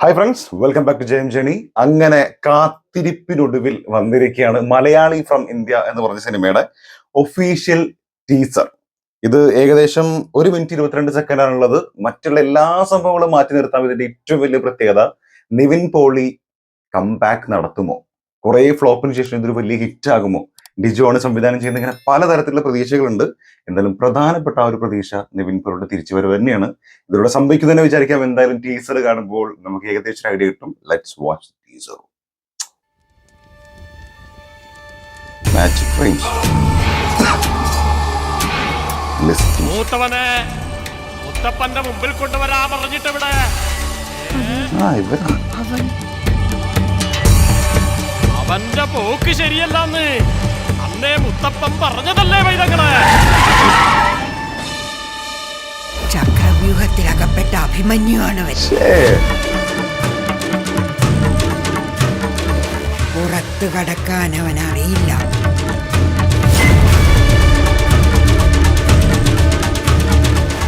Hi friends welcome back to Jaime journey അങ്ങനെ കാത്തിരിപ്പിനൊടുവിൽ വന്നിരിക്കുകയാണ് മലയാളി ഫ്രം ഇന്ത്യ എന്ന് പറഞ്ഞ സിനിമയുടെ ഒഫീഷ്യൽ ടീസർ ഇത് ഏകദേശം ഒരു മിനിറ്റ് ഇരുപത്തിരണ്ട് സെക്കൻഡാണുള്ളത് മറ്റുള്ള എല്ലാ സംഭവങ്ങളും മാറ്റി നിർത്താൻ ഇതിന്റെ ഏറ്റവും വലിയ പ്രത്യേകത നിവിൻ പോളി കംബാക്ക് നടത്തുമോ? കുറെ ഫ്ലോപ്പിന് ശേഷം ഇതൊരു വലിയ ഹിറ്റ് ആകുമോ? ഡിജോണ് സംവിധാനം ചെയ്യുന്ന ഇങ്ങനെ പലതരത്തിലുള്ള പ്രതീക്ഷകളുണ്ട്. എന്തായാലും പ്രധാനപ്പെട്ട ആ ഒരു പ്രതീക്ഷ നിവിൻ പോളിയുടെ തിരിച്ചുവരവ് തന്നെയാണ്. ഇതിലൂടെ സംഭവിക്കുന്നതിനെ വിചാരിക്കാം. എന്തായാലും ടീസർ കാണുമ്പോൾ നമുക്ക് ഏകദേശം ഐഡിയ കിട്ടും. Let's watch teaser magic range മൂത്തവനെ മുത്തപ്പന്റെ മുമ്പിൽ കൊണ്ടുവരാ പറഞ്ഞിട്ട് ഇവിടെ. ആ ഇവരാ. അവന്റെ പോക്ക് ശരിയല്ലെന്ന്. അന്നേ മുത്തപ്പൻ പറഞ്ഞതല്ലേ വൈദങ്ങളെ? ചക്രവ്യൂഹത്തിൽ അകപ്പെട്ട അഭിമന്യുവാണ് പുറത്തു കടക്കാൻ അവൻ അറിയില്ല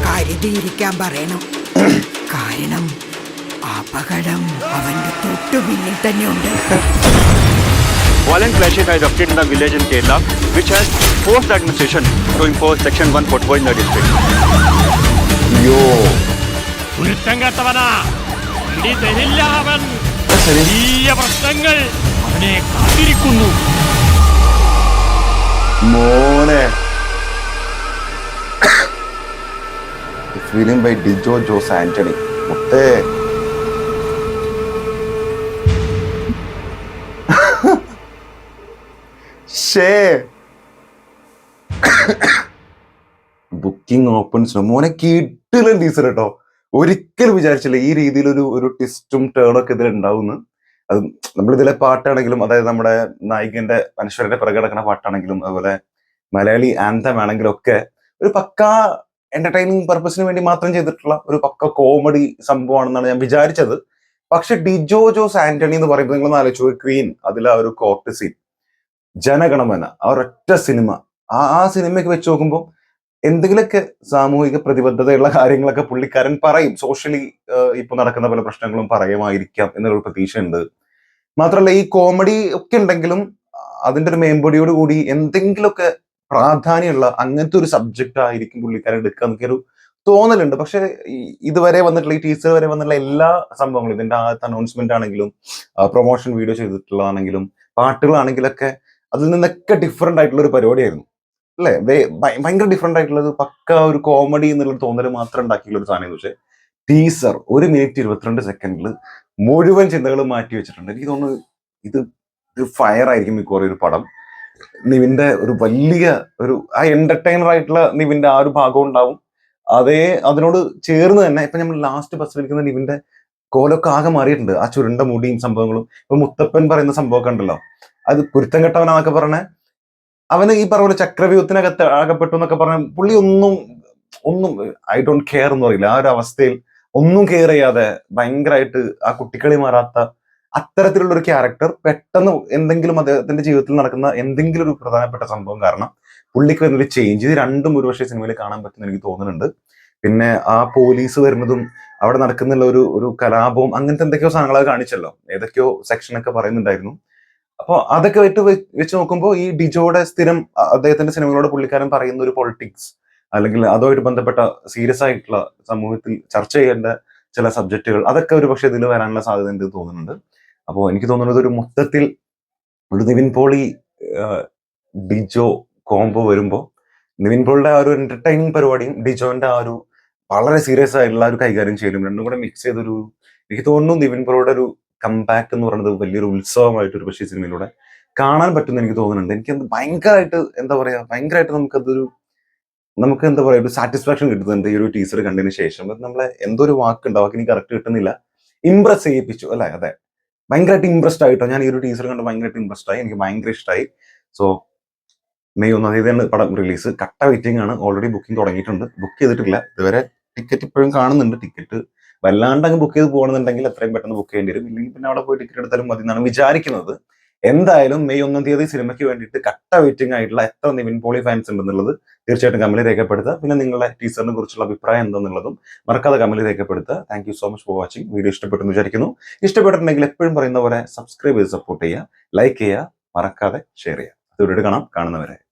കരുതിയിരിക്കാൻ പറയണം. കാരണം അപകടം അവന്റെ തൊട്ടു പിന്നിൽ തന്നെ ഉണ്ട് Violent clashes are erupted in the village in Kerala, which has forced the administration to impose Section 144 in the district. അയ്യോ കുരുത്തം കേട്ടവനാ ഇടി തരില്ല അവൻ ശരി. വലിയ പ്രശ്നങ്ങൾ അവനെ കാത്തിരിക്കുന്നു മോനെ ഫിലിം ബൈ ഡിജോ ജോസ് ആന്റണി മുത്തേ ബുക്കിംഗ് ഓപ്പൺസ് മോനെ കിട്ടില്ല ടീച്ചർ കേട്ടോ ഒരിക്കലും വിചാരിച്ചില്ല ഈ രീതിയിൽ ഒരു ഒരു ട്വിസ്റ്റും ടേണും ഒക്കെ ഇതിൽ ഉണ്ടാവുമെന്ന് അത് നമ്മളിതിലെ പാട്ടാണെങ്കിലും അതായത് നമ്മുടെ നായികന്റെ അനശ്വരന്റെ പിറകെ കിടക്കുന്ന പാട്ടാണെങ്കിലും അതുപോലെ മലയാളി ആന്തം ആണെങ്കിലും ഒക്കെ ഒരു പക്ക എന്റർടൈനിങ് പർപ്പസിന് വേണ്ടി മാത്രം ചെയ്തിട്ടുള്ള ഒരു പക്ക കോമഡി സംഭവമാണെന്നാണ് ഞാൻ വിചാരിച്ചത്. പക്ഷെ ഡിജോ ജോസ് ആന്റണി എന്ന് പറയുമ്പോൾ നിങ്ങൾ ആലോചിച്ചു ക്വീൻ അതിലെ ഒരു കോർട്ട് സീൻ ജനഗണമന ആ ഒരൊറ്റ സിനിമ. ആ ആ സിനിമയ്ക്ക് വെച്ച് നോക്കുമ്പോൾ എന്തെങ്കിലുമൊക്കെ സാമൂഹിക പ്രതിബദ്ധതയുള്ള കാര്യങ്ങളൊക്കെ പുള്ളിക്കാരൻ പറയും. സോഷ്യലി ഇപ്പൊ നടക്കുന്ന പല പ്രശ്നങ്ങളും പറയുമായിരിക്കാം എന്നുള്ള പ്രതീക്ഷയുണ്ട്. മാത്രമല്ല ഈ കോമഡി ഒക്കെ ഉണ്ടെങ്കിലും അതിന്റെ ഒരു മേമ്പൊടിയോട് കൂടി എന്തെങ്കിലുമൊക്കെ പ്രാധാന്യമുള്ള അങ്ങനത്തെ ഒരു സബ്ജക്റ്റ് ആയിരിക്കും പുള്ളിക്കാരൻ എടുക്കുക എന്നൊക്കെ ഒരു തോന്നലുണ്ട്. പക്ഷെ ഇതുവരെ വന്നിട്ടുള്ള ഈ ടീച്ചർ വരെ വന്നിട്ടുള്ള എല്ലാ സംഭവങ്ങളും ഇതിന്റെ ആദ്യത്തെ അനൗൺസ്മെന്റ് ആണെങ്കിലും പ്രൊമോഷൻ വീഡിയോ ചെയ്തിട്ടുള്ളതാണെങ്കിലും പാട്ടുകളാണെങ്കിലൊക്കെ അതിൽ നിന്നൊക്കെ ഡിഫറെന്റ് ആയിട്ടുള്ള ഒരു പരിപാടിയായിരുന്നു. അല്ലേ? ഭയങ്കര ഡിഫറെന്റ് ആയിട്ടുള്ളത് പക്ക ഒരു കോമഡി എന്നുള്ള തോന്നൽ മാത്രം ഉണ്ടാക്കിയുള്ള ഒരു സാധനം പക്ഷേ ടീസർ ഒരു മിനിറ്റ് ഇരുപത്തിരണ്ട് സെക്കൻഡിൽ മുഴുവൻ ചിന്തകൾ മാറ്റി വെച്ചിട്ടുണ്ട്. എനിക്ക് തോന്നുന്നു ഇത് ഇത് ഫയർ ആയിരിക്കും മിക്കവാറും ഒരു പടം. നിവിന്റെ ഒരു വലിയ ഒരു ആ എന്റർടൈനർ ആയിട്ടുള്ള നിവിന്റെ ആ ഒരു ഭാഗം ഉണ്ടാവും. അതേ അതിനോട് ചേർന്ന് തന്നെ ഇപ്പൊ നമ്മൾ ലാസ്റ്റ് ബസ് വിളിക്കുന്ന നിവിന്റെ കോലൊക്കെ ആകെ മാറിയിട്ടുണ്ട്. ആ ചുരുണ്ട മുടിയും സംഭവങ്ങളും. ഇപ്പൊ മുത്തപ്പൻ പറയുന്ന സംഭവമൊക്കെ ഉണ്ടല്ലോ. അത് കുരുത്തം കെട്ടവനാന്നൊക്കെ പറഞ്ഞ അവന് ഈ പറഞ്ഞ പോലെ ചക്രവ്യൂഹത്തിനകത്ത് ആകപ്പെട്ടു എന്നൊക്കെ പറഞ്ഞ പുള്ളി ഒന്നും ഒന്നും ഐ ഡോണ്ട് കെയർ എന്ന് പറയില്ല. ആ ഒരു അവസ്ഥയിൽ ഒന്നും കെയർ ചെയ്യാതെ ഭയങ്കരമായിട്ട് ആ കുട്ടിക്കളി മാറാത്ത അത്തരത്തിലുള്ള ഒരു ക്യാരക്ടർ പെട്ടെന്ന് എന്തെങ്കിലും അദ്ദേഹത്തിന്റെ ജീവിതത്തിൽ നടക്കുന്ന എന്തെങ്കിലും ഒരു പ്രധാനപ്പെട്ട സംഭവം കാരണം പുള്ളിക്ക് വരുന്നൊരു ചേഞ്ച് ഇത് രണ്ടും ഒരുപക്ഷെ സിനിമയിൽ കാണാൻ പറ്റുമെന്ന് എനിക്ക് തോന്നുന്നുണ്ട്. പിന്നെ ആ പോലീസ് വരുന്നതും അവിടെ നടക്കുന്നുള്ള ഒരു ഒരു കലാപവും അങ്ങനത്തെ എന്തൊക്കെയോ സാധനങ്ങളൊക്കെ കാണിച്ചല്ലോ. ഏതൊക്കെയോ സെക്ഷനൊക്കെ പറയുന്നുണ്ടായിരുന്നു. അപ്പോൾ അതൊക്കെ വെച്ച് വെച്ച് നോക്കുമ്പോൾ ഈ ഡിജോയുടെ സ്ഥിരം അദ്ദേഹത്തിന്റെ സിനിമകളോട് പുള്ളിക്കാരൻ പറയുന്ന ഒരു പൊളിറ്റിക്സ് അല്ലെങ്കിൽ അതുമായിട്ട് ബന്ധപ്പെട്ട സീരിയസ് ആയിട്ടുള്ള സമൂഹത്തിൽ ചർച്ച ചെയ്യേണ്ട ചില സബ്ജക്റ്റുകൾ അതൊക്കെ ഒരു പക്ഷേ ഇതിൽ വരാനുള്ള സാധ്യത ഉണ്ട് തോന്നുന്നുണ്ട്. അപ്പോൾ എനിക്ക് തോന്നുന്നത് ഒരു മൊത്തത്തിൽ ഒരു നിവിൻ പോളി ഡിജോ കോംബോ വരുമ്പോൾ നിവിൻ പോളിയുടെ ആ ഒരു എന്റർടൈനിങ് പരിപാടിയും ഡിജോന്റെ ആ ഒരു വളരെ സീരിയസ് ആയിട്ടുള്ള ഒരു കൈകാര്യം ചെയ്യലും രണ്ടും കൂടെ മിക്സ് ചെയ്തൊരു എനിക്ക് തോന്നുന്നു നിവിൻ പോളിയുടെ ഒരു കമ്പാക്ട് എന്ന് പറയുന്നത് വലിയൊരു ഉത്സവമായിട്ട് ഒരു പക്ഷേ സിനിമയിലൂടെ കാണാൻ പറ്റുമെന്ന് എനിക്ക് തോന്നുന്നുണ്ട്. എനിക്ക് അത് ഭയങ്കരമായിട്ട് എന്താ പറയാ ഭയങ്കരമായിട്ട് നമുക്കതൊരു നമുക്ക് എന്താ പറയാ ഒരു സാറ്റിസ്ഫാക്ഷൻ കിട്ടുന്നുണ്ട് ഈ ഒരു ടീച്ചർ കണ്ടതിന് ശേഷം. നമ്മളെ എന്തോ ഒരു വാക്കുണ്ട് വാക്ക് എനിക്ക് കറക്റ്റ് കിട്ടുന്നില്ല. ഇംപ്രസ് ചെയ്യിപ്പിച്ചു അല്ലെ? അതെ. ഭയങ്കരമായിട്ട് ഇംപ്രസ്ഡ് ആയിട്ടോ? ഞാൻ ഈ ഒരു ടീച്ചർ കണ്ട് ഭയങ്കരമായിട്ട് ഇംപ്രസ്ഡ് ആയി. എനിക്ക് ഭയങ്കര ഇഷ്ടമായി സോ മെയ് ഒന്നാം തീയതിയാണ് പടം റിലീസ് കട്ട വെയിറ്റിംഗ് ആണ്. ഓൾറെഡി ബുക്കിംഗ് തുടങ്ങിയിട്ടുണ്ട്. ബുക്ക് ചെയ്തിട്ടില്ല. ഇതുവരെ ടിക്കറ്റ് ഇപ്പോഴും കാണുന്നുണ്ട്. ടിക്കറ്റ് വല്ലാണ്ട് അങ്ങ് ബുക്ക് ചെയ്ത് പോകണമെന്നുണ്ടെങ്കിൽ എത്രയും പെട്ടെന്ന് ബുക്ക് ചെയ്യേണ്ടി വരും. ഇല്ലെങ്കിൽ പിന്നെ അവിടെ പോയി ടിക്കറ്റ് എടുത്താലും മതി എന്നാണ് വിചാരിക്കുന്നത്. എന്തായാലും മെയ് ഒന്നാം തീയതി സിനിമയ്ക്ക് വേണ്ടിയിട്ട് കട്ട വെയിറ്റിംഗ് ആയിട്ടുള്ള എത്ര നിവിൻ പോളി ഫാൻസ് ഉണ്ടെന്നുള്ളത് തീർച്ചയായിട്ടും കമന്റിൽ രേഖപ്പെടുത്തുക. പിന്നെ നിങ്ങളുടെ ടീച്ചറിനെ കുറിച്ചുള്ള അഭിപ്രായം എന്താണെന്നുള്ളതും മറക്കാതെ കമന്റിൽ രേഖപ്പെടുത്തുക. Thank you so much for watching video ഇഷ്ടപ്പെട്ടെന്ന് വിചാരിക്കുന്നു. ഇഷ്ടപ്പെട്ടിട്ടുണ്ടെങ്കിൽ എപ്പോഴും പറയുന്ന പോലെ സബ്സ്ക്രൈബ് ചെയ്ത് സപ്പോർട്ട് ചെയ്യുക. ലൈക്ക് ചെയ്യുക. മറക്കാതെ ഷെയർ ചെയ്യുക. വീഡിയോ കാണാം. കാണുന്നവരെ.